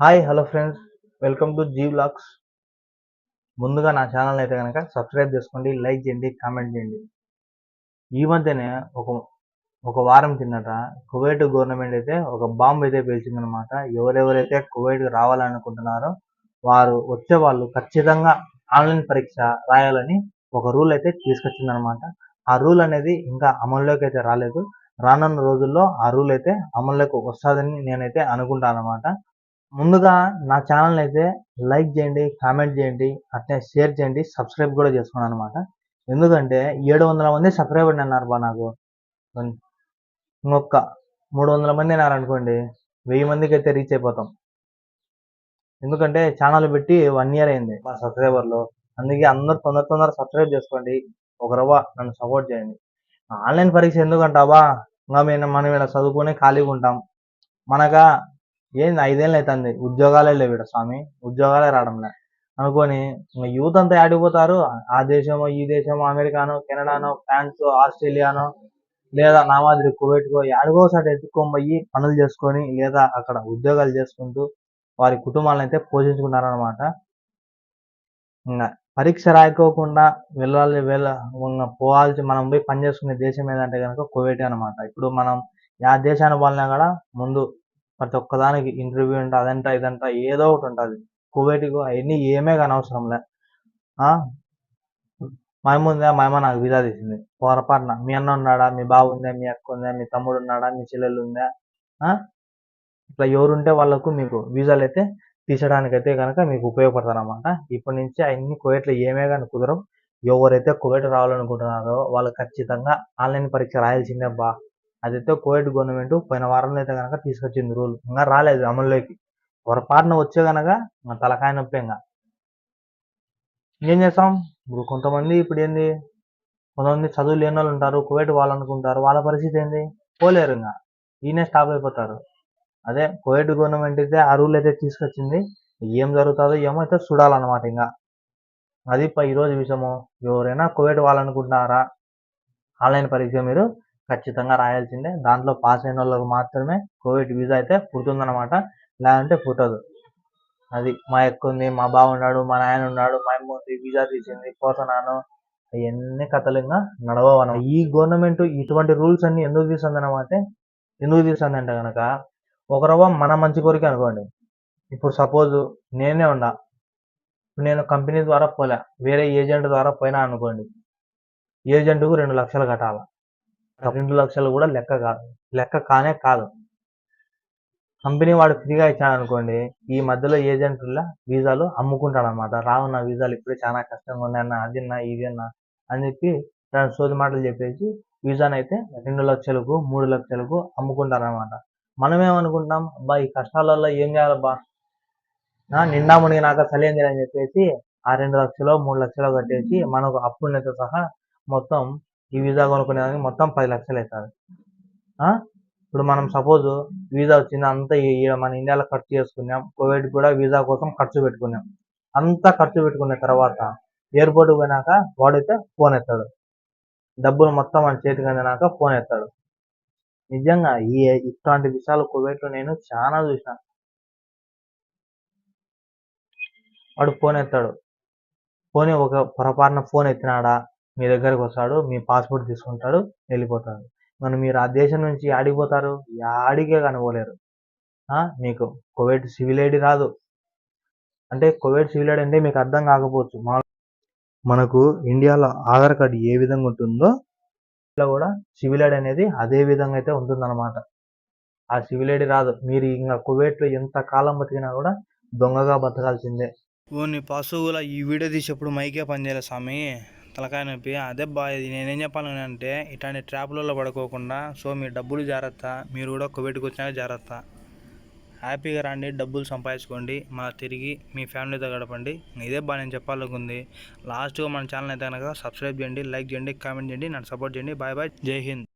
Hi hello friends welcome to G blogs ముందుగా నా channel అయితే కనుక సబ్స్క్రైబ్ చేసుకోండి లైక్ చేయండి కామెంట్ చేయండి. ఈ మధ్యనే ఒక ఒక వారం కిందట కువైట్ గవర్నమెంట్ అయితే ఒక బాంబు అయితే పేల్చిందనమాట ఎవరెవరైతే కువైట్ రావాలనుకుంటున్నారో వారు వచ్చే వాళ్ళు ఖచ్చితంగా ఆన్లైన్ పరీక్ష రాయాలని ఒక రూల్ అయితే తీసుకొచ్చిందనమాట ఆ రూల్ అనేది ఇంకా అమల్లోకి అయితే రాలేదు. రానున్న రోజుల్లో ఆ రూల్ అయితే అమల్లోకి వస్తుందని నేనైతే అనుకుంటాను అనమాట ముందుగా నా ఛానల్ అయితే లైక్ చేయండి కామెంట్ చేయండి అట్లే షేర్ చేయండి సబ్స్క్రైబ్ కూడా చేసుకోండి అనమాట ఎందుకంటే ఏడు వందల మంది సబ్స్క్రైబర్ అన్నారు బా నాకు. ఇంకొక మూడు వందల మంది అన్నారు అనుకోండి వెయ్యి మందికి అయితే రీచ్ అయిపోతాం. ఎందుకంటే ఛానల్ పెట్టి వన్ ఇయర్ అయింది మా సబ్స్క్రైబర్లు అందుకే అందరు తొందర తొందర సబ్స్క్రైబ్ చేసుకోండి ఒక రవ్వ నన్ను సపోర్ట్ చేయండి. ఆన్లైన్ పరీక్ష ఎందుకంటావా? ఇంకా మేము మనం ఇలా చదువుకొని ఖాళీగా ఉంటాం. మనగా ఏంది ఐదేళ్ళు అవుతుంది ఉద్యోగాలే లేవు ఇక్కడ స్వామి. ఉద్యోగాలే రావడంలే అనుకొని ఇంకా యూత్ అంతా ఆడిపోతారు ఆ దేశమో ఈ దేశమో అమెరికానో కెనడానో ఫ్రాన్స్ ఆస్ట్రేలియానో లేదా నా మాదిరి కువైట్కో ఎడగో సాటి ఎత్తుకొని పోయి పనులు చేసుకొని లేదా అక్కడ ఉద్యోగాలు చేసుకుంటూ వారి కుటుంబాలను అయితే పోషించుకున్నారనమాట ఇంకా పరీక్ష రాయకోకుండా వెళ్ళాలి వెళ్ళ పోవాల్సి మనం పోయి పని చేసుకునే దేశం ఏదంటే కనుక కువైట్ అనమాట ఇప్పుడు మనం ఆ దేశానికి వాళ్ళని కూడా ముందు ప్రతి ఒక్కదానికి ఇంటర్వ్యూ ఉంటుంది అదంట ఇదంట ఏదో ఒకటి ఉంటుంది. కువైట్కు అవన్నీ ఏమే కానీ అవసరం లే. మా అమ్మ ఉందా మా అమ్మ నాకు వీసా తీసింది. పొరపాటున. మీ అన్న ఉన్నాడా? మీ బాబు ఉందా? మీ అక్క ఉందా? మీ తమ్ముడు ఉన్నాడా? మీ చెల్లెలు ఉందా? ఇట్లా ఎవరుంటే వాళ్ళకు మీకు వీసాలు అయితే తీసడానికైతే కనుక మీకు ఉపయోగపడతారు అనమాట ఇప్పటి నుంచి అన్ని కువైట్లో ఏమే కానీ కుదరవు. ఎవరైతే కువైట్ రావాలనుకుంటున్నారో వాళ్ళు ఖచ్చితంగా ఆన్లైన్ పరీక్ష రాయాల్సిందే బా అదైతే కోవిడ్ గవర్నమెంట్ పోయిన వారంలో అయితే కనుక తీసుకొచ్చింది రూల్. ఇంకా రాలేదు అమల్లోకి. పొరపాటున వచ్చే కనుక ఇంకా తలకాయ నొప్పి ఇంకా. ఏం చేస్తాం? ఇప్పుడు కొంతమంది ఇప్పుడు ఏంది? కొంతమంది చదువు లేని వాళ్ళు ఉంటారు కోవిడ్ వాళ్ళు అనుకుంటారు. వాళ్ళ పరిస్థితి ఏంది? పోలేరు ఇంకా. ఈయనే స్టాప్ అయిపోతారు. అదే కోవిడ్ గవర్నమెంట్ అయితే ఆ రూల్ అయితే తీసుకొచ్చింది. ఏం జరుగుతుందో ఏమో అయితే చూడాలన్నమాట ఇంకా. అది ప- ఈరోజు విషయము. ఎవరైనా కోవిడ్ వాళ్ళనుకుంటున్నారా ఆన్లైన్ పరీక్ష మీరు ఖచ్చితంగా రాయాల్సిందే. దాంట్లో పాస్ అయిన వాళ్ళకు మాత్రమే కోవిడ్ వీసా అయితే పుడుతుందన్నమాట. లేదంటే పుట్టదు. అది మా ఎక్కువ ఉంది మా బావ ఉన్నాడు మా నాయన ఉన్నాడు మా అమ్మ ఉంది వీసా తీసింది పోతున్నాను. అవన్నీ కథలు ఇంకా ఈ గవర్నమెంట్ ఇటువంటి రూల్స్ అన్ని ఎందుకు తీస్తుంది ఎందుకు తీస్తుంది అంటే కనుక ఒకరవ మన మంచి కోరిక అనుకోండి. ఇప్పుడు సపోజ్ నేనే ఉన్నా నేను కంపెనీ ద్వారా పోలే. వేరే ఏజెంట్ ద్వారా పోయినా అనుకోండి. ఏజెంట్కు రెండు లక్షలు కట్టాలి? రెండు లక్షలు కూడా లెక్క కాదు లెక్క కానే కాదు. కంపెనీ వాడు ఫ్రీగా ఇచ్చాడు అనుకోండి ఈ మధ్యలో ఏజెంట్ల వీసాలు అమ్ముకుంటాడు అనమాట రావు నా వీసాలు ఇప్పుడే చాలా కష్టంగా ఉన్నాయన్న అది అన్నా ఇది అని చెప్పి రెండు సోది మాటలు చెప్పేసి వీసాను అయితే రెండు లక్షలకు మూడు లక్షలకు అమ్ముకుంటారు అనమాట మనం ఏమనుకుంటాం అబ్బా ఈ కష్టాలలో ఏం చేయాలబ్బా ఆ, నిండా మునిగినాక చలింది అని చెప్పేసి ఆ రెండు లక్షలు మూడు లక్షలు కట్టేసి మనకు అప్పులతో సహా మొత్తం ఈ వీసా కొనుక్కునేదానికి మొత్తం పది లక్షలు అవుతుంది ఇప్పుడు మనం సపోజ్ వీసా వచ్చింది అంతా మన ఇండియాలో ఖర్చు చేసుకున్నాం కోవిడ్ కూడా వీసా కోసం ఖర్చు పెట్టుకున్నాం. అంతా ఖర్చు పెట్టుకున్న తర్వాత ఎయిర్పోర్ట్ పోయినాక వాడైతే ఫోన్ ఎత్తాడు. డబ్బులు మొత్తం మన చేతికి అందినాక ఫోన్ ఎత్తాడు. నిజంగా ఈ ఇట్లాంటి విషయాలు కువైట్లో నేను చాలా చూసిన. వాడు ఫోన్ ఎత్తాడు. ఫోన్ ఒక పొరపాటున ఫోన్ ఎత్తినాడా? మీ దగ్గరకు వస్తాడు మీ పాస్పోర్ట్ తీసుకుంటాడు వెళ్ళిపోతాడు. మరి మీరు ఆ దేశం నుంచి ఆడిపోతారు యాడికే కనుకోలేరు మీకు కోవిడ్ సివిల్ ఐడి రాదు. అంటే కోవిడ్ సివిల్ ఐడి అంటే మీకు అర్థం కాకపోవచ్చు. మా- మనకు ఇండియాలో ఆధార్ కార్డు ఏ విధంగా ఉంటుందో ఇలా కూడా సివిల్ ఐడి అనేది అదే విధంగా అయితే ఉంటుందన్నమాట. ఆ సివిల్ ఐడి రాదు. మీరు ఇంకా కువైట్లో ఎంత కాలం బతికినా కూడా దొంగగా బతకాల్సిందే. ఓ నీ పశువుల ఈ వీడియో తీసేప్పుడు మైకే పనిచేయాలి స్వామి. తలకాయ నొప్పి. అదే బా ఇది నేనేం చెప్పాలని అంటే ఇట్లాంటి ట్రాప్లలో పడుకోకుండా సో మీ డబ్బులు జాగ్రత్త. మీరు కూడా కువైట్కి వచ్చినాక జాగ్రత్త. హ్యాపీగా రండి డబ్బులు సంపాదించుకోండి మళ్ళీ తిరిగి మీ ఫ్యామిలీతో గడపండి. ఇదే బాగా నేను చెప్పాలనుకుంది లాస్ట్గా మన ఛానల్ అయితే కనుక సబ్స్క్రైబ్ చేయండి లైక్ చేయండి కామెంట్ చేయండి నన్ను సపోర్ట్ చేయండి. బాయ్ బాయ్ జై హింద్.